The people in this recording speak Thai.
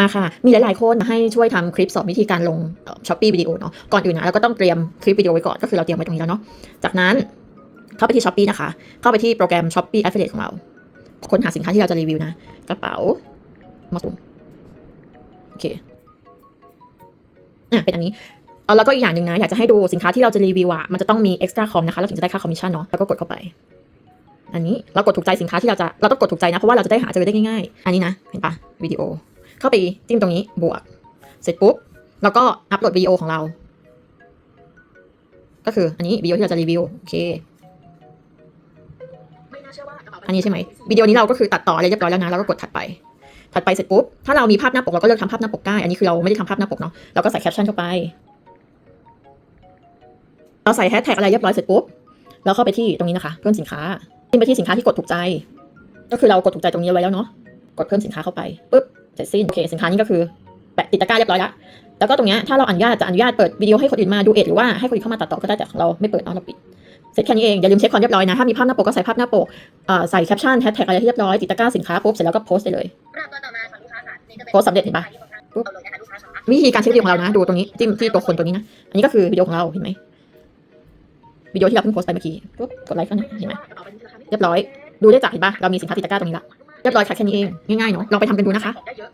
มาค่ะ มีหลายๆคนมาให้ช่วยทำคลิปสอนวิธีการลงช้อปปี้วิดีโอเนาะ ก่อนอื่นนะเราก็ต้องเตรียมคลิปวิดีโอไว้ก่อน ก็คือเราเตรียมไว้ตรงนี้แล้วเนาะ จากนั้นเข้าไปที่ช้อปปี้นะคะ เข้าไปที่โปรแกรมช้อปปี้ Affiliate ของเรา ค้นหาสินค้าที่เราจะรีวิวนะ กระเป๋ามาตุมโอเค อะ เป็นอันนี้เออแล้วก็อีกอย่างหนึ่งนะ อยากจะให้ดูสินค้าที่เราจะรีวิวอะมันจะต้องมี extra com นะคะ เราถึงจะได้ค่าคอมมิชชั่นเนาะ แล้วก็กดเข้าไป อันนี้ เรากดถูกใจสินค้าที่เราจะ เราต้องกดถูกใจนะ เพราะว่าเราจะได้หาเจอได้ง่ายๆ อันนี้นะ เห็นปะวิดีโอ เข้าไปจิ้มตรงนี้บวก เสร็จปุ๊บแล้วก็อัปโหลดวิดีโอของเรา ก็คืออันนี้วิดีโอที่เราจะรีวิวโอเคอันนี้ใช่ไหมวิดีโอนี้เราก็คือตัดต่ออะไรเรียบร้อยแล้วนะเราก็กดถัดไป ถัดไปเสร็จปุ๊บถ้าเรามีภาพหน้าปกเราก็เลือกทำภาพหน้าปกได้อันนี้คือเราไม่ได้ทำภาพหน้าปกเนาะเราก็ใส่แคปชั่นเข้าไปเราใส่แฮชแท็กอะไรเรียบร้อยเสร็จปุ๊บแล้วเข้าไปที่ตรงนี้นะคะ เพิ่มสินค้าจิ้มไปที่สินค้าที่กดถูกใจ ก็คือเรากดถูกใจตรงนี้ไว้แล้วเนาะกดเพิ่มสินค้าเข้าไปปุ๊บ เสร็จสิ้นโอเคสินค้านี้ก็คือแปะติดตะกร้าเรียบร้อยแล้วแล้วก็ตรงเนี้ยถ้าเราอนุญาตจะอนุญาตเปิดวิดีโอให้คนอื่นมาดูเอ็ดหรือว่าให้คนอื่นเข้ามาตัดต่อก็ได้แต่ของเราไม่เปิดเนาะเราปิดเสร็จแค่นี้เองอย่าลืมเช็คความเรียบร้อยนะถ้ามีภาพหน้าปกก็ใส่ภาพหน้าปกเอ่อใส่แคปชั่นแฮชแท็กอะไรที่เรียบร้อยติดตะกร้าสินค้าปุ๊บเสร็จแล้วก็โพสต์ได้เลยเริ่มต้นต่อมาของลูกค้าค่ะนี่ก็เป็นโพสต์สำเร็จเห็นปะปุ๊บเอาเลยนะคะลูกค้าค่ะวิธีการเช็ควิดีโอของเรานะ ดูตรงนี้จิ้มที่ตัวคนตัวนี้นะอันนี้ก็คือวิดีโอของเราเห็นไหมวิดีโอที่เราเพิ่งโพสต์ไปเมื่อกี้ปุ๊บกดไลค์กันนะเห็นไหมเรียบร้อยดูได้จากเห็นปะเรามีสินค้าติดตะกร้าตรงนี้ละ เรียบร้อยค่ะแค่นี้เองง่ายๆเนาะลองไปทำกันดูนะคะได้เยอะ